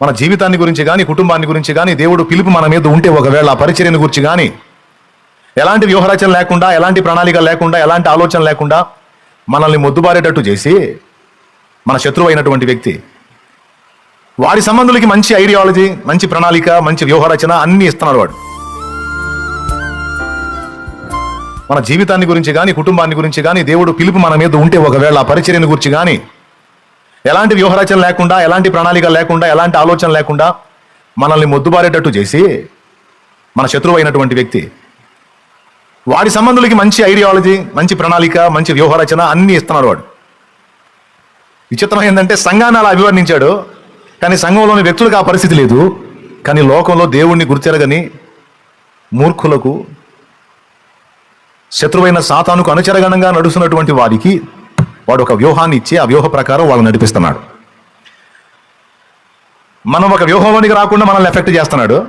మన జీవితాన్ని గురించి కానీ కుటుంబాన్ని గురించి కానీ దేవుడు పిలుపు మన మీద ఉంటే ఒకవేళ పరిచర్యను గురించి కానీ ఎలాంటి వ్యూహరచన లేకుండా ఎలాంటి ప్రణాళిక లేకుండా ఎలాంటి ఆలోచన లేకుండా మనల్ని మొద్దుబారేటట్టు చేసి మన శత్రువు అయినటువంటి వ్యక్తి వాడి సంబంధులకి మంచి ఐడియాలజీ మంచి ప్రణాళిక మంచి వ్యూహరచన అన్ని ఇస్తున్నాడు వాడు. మన జీవితాన్ని గురించి కానీ కుటుంబాన్ని గురించి కానీ దేవుడు పిలుపు మన మీద ఉంటే ఒకవేళ ఆ పరిచర్యను గురించి కానీ ఎలాంటి వ్యూహరచన లేకుండా ఎలాంటి ప్రణాళిక లేకుండా ఎలాంటి ఆలోచన లేకుండా మనల్ని మొద్దుబారేటట్టు చేసి మన శత్రువు అయినటువంటి వ్యక్తి. వాడి సంబంధులకి మంచి ఐడియాలజీ మంచి ప్రణాళిక మంచి వ్యూహరచన అన్నీ ఇస్తున్నాడు వాడు. విచిత్రం ఏంటంటే సంఘాన్ని అలా అభివర్ణించాడు కానీ సంఘంలోని వ్యక్తులకు ఆ పరిస్థితి లేదు. కానీ లోకంలో దేవుణ్ణి గుర్తెరగని మూర్ఖులకు శత్రువైన సాతానుకు అనుచరగణంగా నడుస్తున్నటువంటి వారికి వాడు ఒక వ్యూహాన్ని ఇచ్చి ఆ వ్యూహ ప్రకారం వాళ్ళని నడిపిస్తున్నాడు. మనం ఒక వ్యూహంలోనికి రాకుండా మనల్ని ఎఫెక్ట్ చేస్తున్నాడు.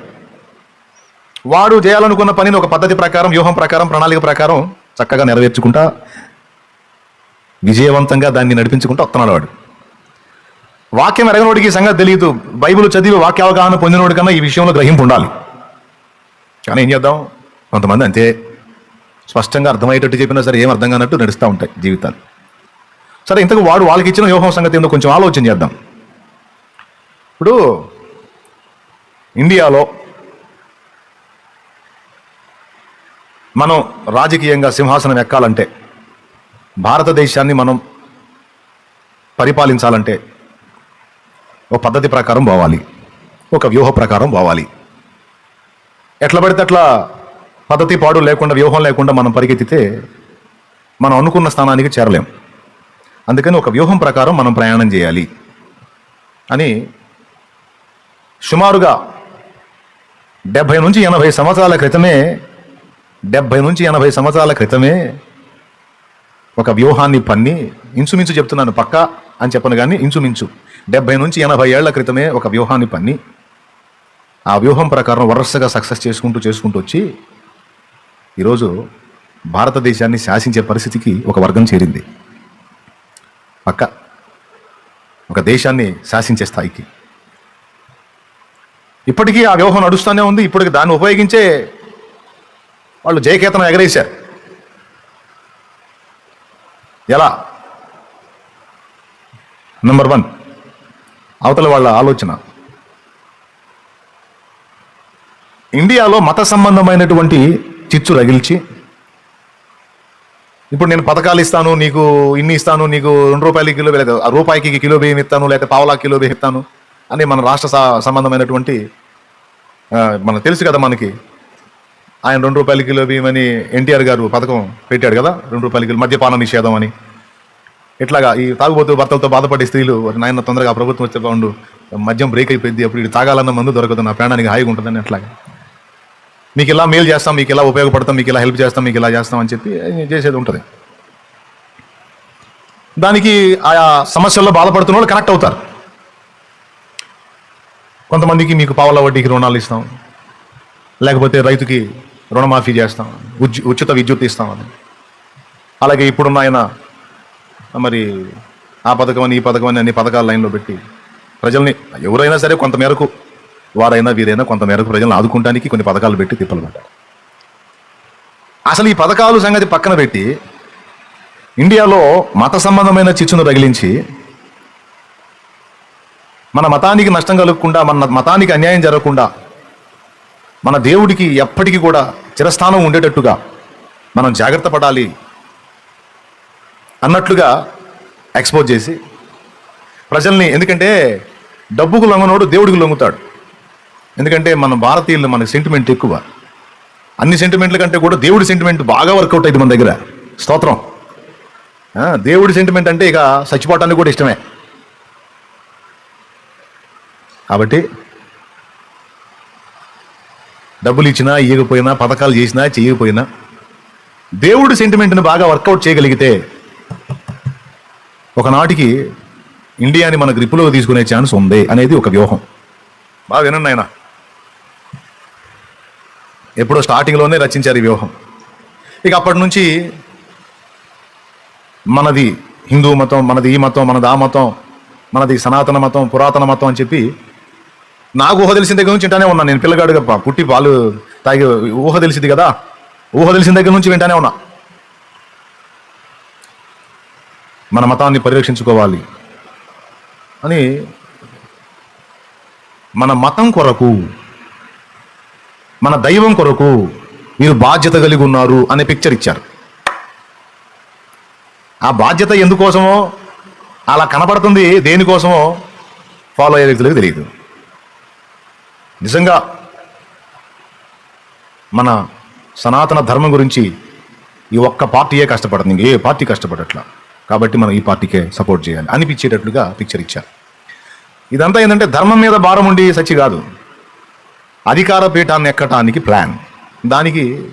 వాడు చేయాలనుకున్న పనిని ఒక పద్ధతి ప్రకారం వ్యూహం ప్రకారం ప్రణాళిక ప్రకారం చక్కగా నెరవేర్చుకుంటా విజయవంతంగా దాన్ని నడిపించుకుంటూ వస్తున్నాడు వాడు. వాక్యం ఎరగనోడికి ఈ సంగతి తెలియదు. బైబిల్ చదివి వాక్య అవగాహన పొందినోడి కన్నా ఈ విషయంలో గ్రహింపు ఉండాలి. కానీ ఏం చేద్దాం? కొంతమంది అంతే. స్పష్టంగా అర్థమయ్యేటట్టు చెప్పినా సరే ఏం అర్థం కానట్టు నడుస్తూ ఉంటాయి జీవితాలు. సరే ఇంతకు వాడు వాళ్ళకి ఇచ్చిన వ్యూహం సంగతి ఏందో కొంచెం ఆలోచన చేద్దాం. ఇప్పుడు ఇండియాలో మనం రాజకీయంగా సింహాసనం ఎక్కాలంటే భారతదేశాన్ని మనం పరిపాలించాలంటే ఒక పద్ధతి ప్రకారం పోవాలి ఒక వ్యూహ ప్రకారం పోవాలి. ఎట్లా పడితే అట్లా పద్ధతి పాడు లేకుండా వ్యూహం లేకుండా మనం పరిగెత్తితే మనం అనుకున్న స్థానానికి చేరలేం. అందుకని ఒక వ్యూహం ప్రకారం మనం ప్రయాణం చేయాలి. అని సుమారుగా డెబ్భై నుంచి ఎనభై సంవత్సరాల క్రితమే డెబ్భై నుంచి ఎనభై సంవత్సరాల క్రితమే ఒక వ్యూహాన్ని పన్ని ఇంచుమించు చెప్తున్నాను పక్క అని చెప్పను కానీ ఇంచుమించు. డెబ్బై నుంచి ఎనభై ఏళ్ళ క్రితమే ఒక వ్యూహాన్ని పన్ని. ఆ వ్యూహం ప్రకారం వరుసగా సక్సెస్ చేసుకుంటూ చేసుకుంటూ వచ్చి ఈరోజు భారతదేశాన్ని శాసించే పరిస్థితికి ఒక వర్గం చేరింది. పక్క ఒక దేశాన్ని శాసించే స్థాయికి. ఇప్పటికీ ఆ వ్యూహం నడుస్తూనే ఉంది. ఇప్పటికి దాన్ని ఉపయోగించే వాళ్ళు జయకేతనం ఎగరేశారు. ఎలా? నెంబర్ వన్ అవతల వాళ్ళ ఆలోచన. ఇండియాలో మత సంబంధమైనటువంటి చిచ్చు రగిల్చి ఇప్పుడు నేను పథకాలు ఇస్తాను నీకు ఇన్ని ఇస్తాను నీకు రెండు రూపాయలకి కిలో లేదా రూపాయికి కిలో బియ్యం ఇస్తాను లేకపోతే పావలా కిలో బియ్యం ఇస్తాను అని మన రాష్ట్ర స- సంబంధమైనటువంటి మనకు తెలుసు కదా మనకి. ఆయన రెండు రూపాయల కిలో బియ్యం అని ఎన్టీఆర్ గారు పథకం పెట్టాడు కదా రెండు రూపాయల కిలో మద్యపాన నిషేధం అని. ఇట్లాగా ఈ తాగుబోతు భర్తలతో బాధపడే స్త్రీలు నాయన తొందరగా ప్రభుత్వం వచ్చే బాగుండు మద్యం బ్రేక్ అయిపోయింది అప్పుడు ఇది తాగాలన్న మందు దొరకదు నా ప్రాణానికి హాయిగా ఉంటుందని అట్లాగా. మీకు ఇలా మేలు చేస్తాం మీకు ఇలా ఉపయోగపడతాం మీకు ఇలా హెల్ప్ చేస్తాం మీకు ఇలా చేస్తాం అని చెప్పి చేసేది ఉంటుంది. దానికి ఆయా సమస్యల్లో బాధపడుతున్న వాళ్ళు కనెక్ట్ అవుతారు. కొంతమందికి మీకు పావల వడ్డీకి రుణాలు ఇస్తాం. లేకపోతే రైతుకి రుణమాఫీ చేస్తాం ఉజ్- ఉచిత విద్యుత్ ఇస్తాం అని. అలాగే ఇప్పుడున్న ఆయన మరి ఆ పథకం అని ఈ పథకం అని అన్ని పథకాలు లైన్లో పెట్టి ప్రజల్ని ఎవరైనా సరే కొంత మేరకు వారైనా వీరైనా కొంత మేరకు ప్రజలను ఆదుకుంటానికి కొన్ని పథకాలు పెట్టి తిప్పలమంటారు అసలు ఈ పథకాలు సంగతి పక్కన పెట్టి ఇండియాలో మత సంబంధమైన చిచ్చును రగిలించి మన మతానికి నష్టం కలగకుండా మన మతానికి అన్యాయం జరగకుండా మన దేవుడికి ఎప్పటికీ కూడా చిరస్థానం ఉండేటట్టుగా మనం జాగ్రత్త పడాలి అన్నట్లుగా ఎక్స్పోజ్ చేసి ప్రజల్ని ఎందుకంటే డబ్బుకు లొంగనోడు దేవుడికి లొంగుతాడు. ఎందుకంటే మన భారతీయులు మనకి సెంటిమెంట్ ఎక్కువ. అన్ని సెంటిమెంట్ల కంటే కూడా దేవుడి సెంటిమెంట్ బాగా వర్కౌట్ అయింది మన దగ్గర. స్తోత్రం. దేవుడి సెంటిమెంట్ అంటే ఇక చచ్చిపోవటానికి కూడా ఇష్టమే. కాబట్టి డబ్బులు ఇచ్చినా ఇవ్వకపోయినా పథకాలు చేసినా చేయకపోయినా దేవుడి సెంటిమెంట్ని బాగా వర్కౌట్ చేయగలిగితే ఒకనాటికి ఇండియాని మన గ్రిప్పులో తీసుకునే ఛాన్స్ ఉంది అనేది ఒక వ్యూహం. బాగా వినండి ఆయన ఎప్పుడో స్టార్టింగ్లోనే రచించారు ఈ వ్యూహం. ఇక అప్పటి నుంచి మనది హిందూ మతం మనది ఈ మతం మనది ఆ మతం మనది సనాతన మతం పురాతన మతం అని చెప్పి నాకు ఊహ తెలిసిన దగ్గర నుంచి వింటానే ఉన్నా. నేను పిల్లగాడుగా పుట్టి పాలు తాగి ఊహ తెలిసింది కదా? ఊహ తెలిసిన దగ్గర నుంచి వింటానే ఉన్నా. మన మతాన్ని పరిరక్షించుకోవాలి అని మన మతం కొరకు మన దైవం కొరకు మీరు బాధ్యత కలిగి ఉన్నారు అనే పిక్చర్ ఇచ్చారు. ఆ బాధ్యత ఎందుకోసమో అలా కనపడుతుంది దేనికోసమో ఫాలో అయ్యే వ్యక్తులకు తెలియదు. నిజంగా మన సనాతన ధర్మం గురించి ఈ ఒక్క పార్టీయే కష్టపడుతుంది ఏ పార్టీ కష్టపడట్లా. కాబట్టి మనం ఈ పార్టీకే సపోర్ట్ చేయాలి. అనిపించేటట్లుగా పిక్చర్ ఇచ్చారు. ఇదంతా ఏంటంటే ధర్మం మీద భారం ఉండి సచ్చి కాదు. అధికార పీఠాన్ని ఎక్కటానికి ప్లాన్ దానికి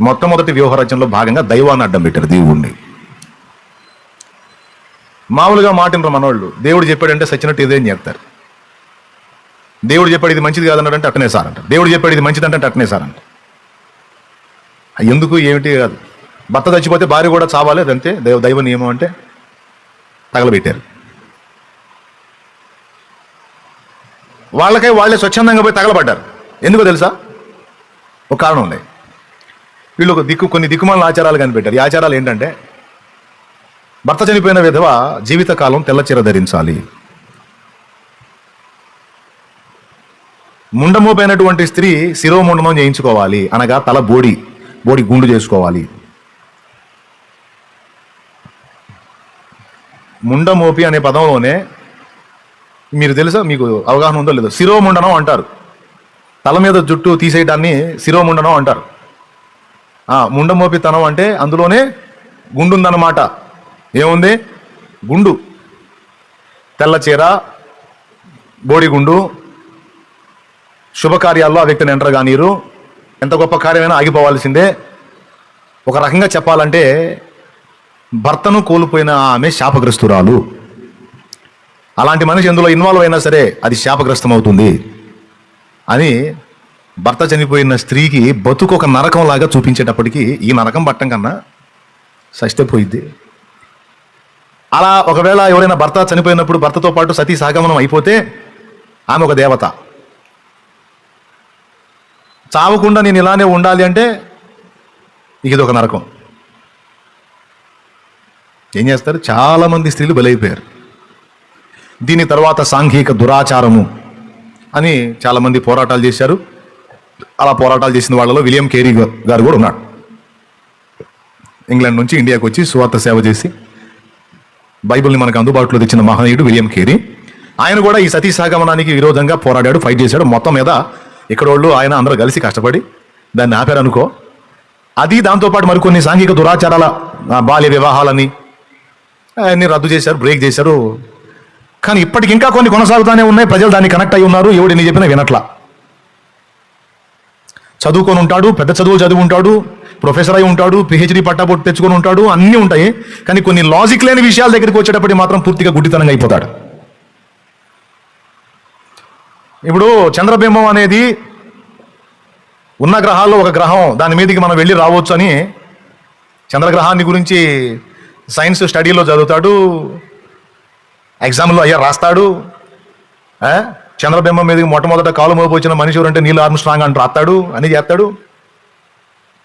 మొట్టమొదటి వ్యూహరచనలో భాగంగా దైవాన్ని అడ్డం పెట్టారు దేవుణ్ణి. మామూలుగా మాటినరు మనవాళ్ళు దేవుడు చెప్పాడంటే సచ్చినట్టు ఏదేం చేస్తారు దేవుడు చెప్పాడు ఇది మంచిది కాదన్నాడంటే అట్టనే సార్ అంట దేవుడు చెప్పాడు ఇది మంచిది అంటే అట్టనే సార్ ఎందుకు ఏమిటి కాదు. భర్త చచ్చిపోతే భార్య కూడా చావాలి అదంతే. దైవ దైవ నియమం అంటే తగలబెట్టారు. వాళ్ళకై వాళ్ళే స్వచ్ఛందంగా పోయి తగలబడ్డారు. ఎందుకో తెలుసా? ఒక కారణం ఉంది. వీళ్ళు ఒక దిక్కు కొన్ని దిక్కుమాలిన ఆచారాలు కనిపెట్టారు. ఈ ఆచారాలు ఏంటంటే భర్త చనిపోయిన విధవ జీవితకాలం తెల్లచీర ధరించాలి. ముండమోపోయినటువంటి స్త్రీ శిరోముండనం చేయించుకోవాలి. అనగా తల బోడి బోడి గుండు చేసుకోవాలి. ముండమోపి అనే పదంలోనే మీరు తెలుసా మీకు అవగాహన ఉందో లేదో శిరోముండనం అంటారు. తల మీద జుట్టు తీసేయడాన్ని శిరోముండనం అంటారు. ముండమోపితనం అంటే అందులోనే గుండు ఉందన్నమాట ఏముంది? గుండు. తెల్ల చీర బోడిగుండు శుభకార్యాల్లో ఆ వ్యక్తిని ఎంటర్ కానీరు. ఎంత గొప్ప కార్యమైనా ఆగిపోవాల్సిందే. ఒక రకంగా చెప్పాలంటే భర్తను కోల్పోయిన ఆమె శాపగ్రస్తురాలు. అలాంటి మనిషి ఎందులో ఇన్వాల్వ్ అయినా సరే అది శాపగ్రస్తం అవుతుంది అని భర్త చనిపోయిన స్త్రీకి బతుకు ఒక నరకంలాగా చూపించేటప్పటికీ ఈ నరకం పట్టం కన్నా సస్తే పోయిద్ది. అలా ఒకవేళ ఎవరైనా భర్త చనిపోయినప్పుడు భర్తతో పాటు సతీ సాగమనం అయిపోతే ఆమె ఒక దేవత. చావకుండా నేను ఇలానే ఉండాలి అంటే ఇక ఇది ఒక నరకం. ఏం చేస్తారు? చాలామంది స్త్రీలు బలైపోయారు. దీని తర్వాత సాంఘిక దురాచారము. అని చాలామంది పోరాటాలు చేశారు. అలా పోరాటాలు చేసిన వాళ్ళలో విలియం కేరీ గారు కూడా ఉన్నాడు. ఇంగ్లాండ్ నుంచి ఇండియాకు వచ్చి సువార్త సేవ చేసి బైబిల్ని మనకు అందుబాటులో తెచ్చిన మహనీయుడు విలియం కేరీ. ఆయన కూడా ఈ సతీ సాగమనానికి విరోధంగా పోరాడాడు ఫైట్ చేశాడు. మొత్తం మీద ఇక్కడ వాళ్ళు ఆయన అందరూ కలిసి కష్టపడి దాన్ని ఆపారు అనుకో. అది దాంతోపాటు మరికొన్ని సాంఘిక దురాచారాల బాల్య వివాహాలని ఆయన్ని రద్దు చేశారు బ్రేక్ చేశారు. కానీ ఇప్పటికి ఇంకా కొన్ని కొనసాగుతూనే ఉన్నాయి. ప్రజలు దాన్ని కనెక్ట్ అయి ఉన్నారు. ఎవడు నీ చెప్పినా వినట్లా. చదువుకొని ఉంటాడు పెద్ద చదువు చదివి ఉంటాడు ప్రొఫెసర్ అయి ఉంటాడు పిహెచ్డి పట్టాబొట్టు తెచ్చుకొని ఉంటాడు అన్నీ ఉంటాయి. కానీ కొన్ని లాజిక్ లేని విషయాల దగ్గరికి వచ్చేటప్పటికి మాత్రం పూర్తిగా గుడ్డితనంగా అయిపోతాడు. ఇప్పుడు చంద్రబింబం అనేది ఉన్న గ్రహాల్లో ఒక గ్రహం. దాని మీదకి మనం వెళ్ళి రావచ్చు అని చంద్రగ్రహాన్ని గురించి సైన్స్ స్టడీలో చదువుతాడు. ఎగ్జామ్లో అయ్యా రాస్తాడు. చంద్రబింబం మీదకి మొట్టమొదట కాలు మోపు వచ్చిన మనిషి ఎవరంటే నీళ్ళు ఆర్మ్ స్ట్రాంగ్ అని రాస్తాడు. అని చేస్తాడు.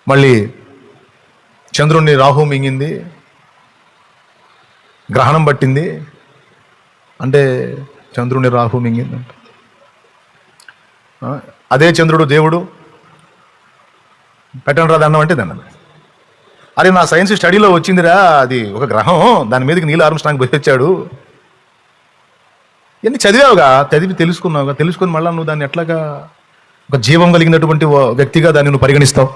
మళ్ళీ చంద్రుణ్ణి రాహు మింగింది. గ్రహణం పట్టింది. అంటే చంద్రుని రాహు మింగింది. అదే చంద్రుడు దేవుడు. పెట్టండి రా దండం అంటే దండం. అరే నా సైన్స్ స్టడీలో వచ్చిందిరా. అది ఒక గ్రహం. దాని మీదకి నీళ్ళు ఆర్మ్ స్ట్రాంగ్ పోయి వచ్చాడు. ఇవన్నీ చదివావుగా? చదివి తెలుసుకున్నావుగా? తెలుసుకుని మళ్ళీ నువ్వు దాన్ని ఎట్లాగా ఒక జీవం కలిగినటువంటి వ్యక్తిగా దాన్ని నువ్వు పరిగణిస్తావు?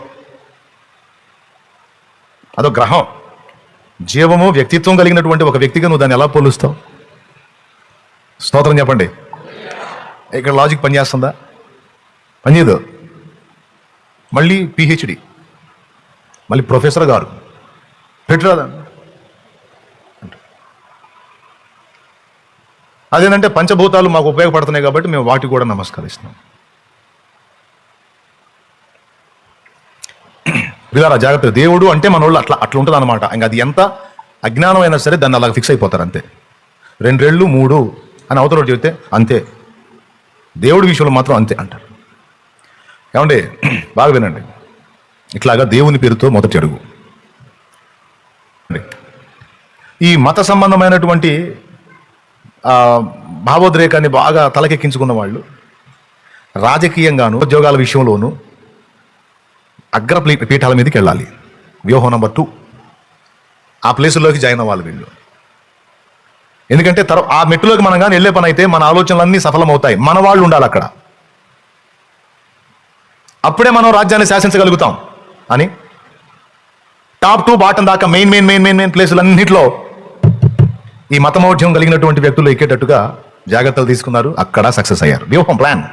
అదో గ్రహం. జీవము వ్యక్తిత్వం కలిగినటువంటి ఒక వ్యక్తిగా నువ్వు దాన్ని ఎలా పోలుస్తావు? స్తోత్రం చెప్పండి. ఇక్కడ లాజిక్ పనిచేస్తుందా పనిచేయదు మళ్ళీ పిహెచ్డి మళ్ళీ ప్రొఫెసర్ గారు. పెట్టరాదా అదేంటంటే పంచభూతాలు మాకు ఉపయోగపడుతున్నాయి కాబట్టి మేము వాటికి కూడా నమస్కరిస్తున్నాం. విధారా జాగ్రత్త దేవుడు అంటే మన వాళ్ళు అట్లా అట్లా ఉంటుంది అనమాట ఇంకా అది ఎంత అజ్ఞానం అయినా సరే దాన్ని అలా ఫిక్స్ అయిపోతారు అంతే. రెండేళ్ళు మూడు అని అవతల చెబితే అంతే. దేవుడి విషయంలో మాత్రం అంతే అంటారు. ఏమండి బాగా వినండి. ఇట్లాగా దేవుని పేరుతో మొదటి అడుగు. ఈ మత సంబంధమైనటువంటి భావోద్రేకాన్ని బాగా తలకెక్కించుకున్న వాళ్ళు రాజకీయంగాను ఉద్యోగాల విషయంలోనూ అగ్ర పీఠాల మీదకి వెళ్ళాలి. వ్యూహం నెంబర్ టూ. ఆ ప్లేసుల్లోకి జాయిన్ అవ్వాలి వీళ్ళు. ఎందుకంటే తర్వా ఆ మెట్టులోకి మనం కానీ వెళ్ళే పని అయితే మన ఆలోచనలన్నీ సఫలమవుతాయి. మన వాళ్ళు ఉండాలి అక్కడ. అప్పుడే మనం రాజ్యాన్ని శాసించగలుగుతాం. అని. టాప్ టు బాటం దాకా main main main main main ప్లేసులన్నింటిలో ఈ మతమౌఢ్యం కలిగినటువంటి వ్యక్తులు ఎక్కేటట్టుగా జాగ్రత్తలు తీసుకున్నారు. అక్కడ సక్సెస్ అయ్యారు. వ్యూహం ప్లాన్.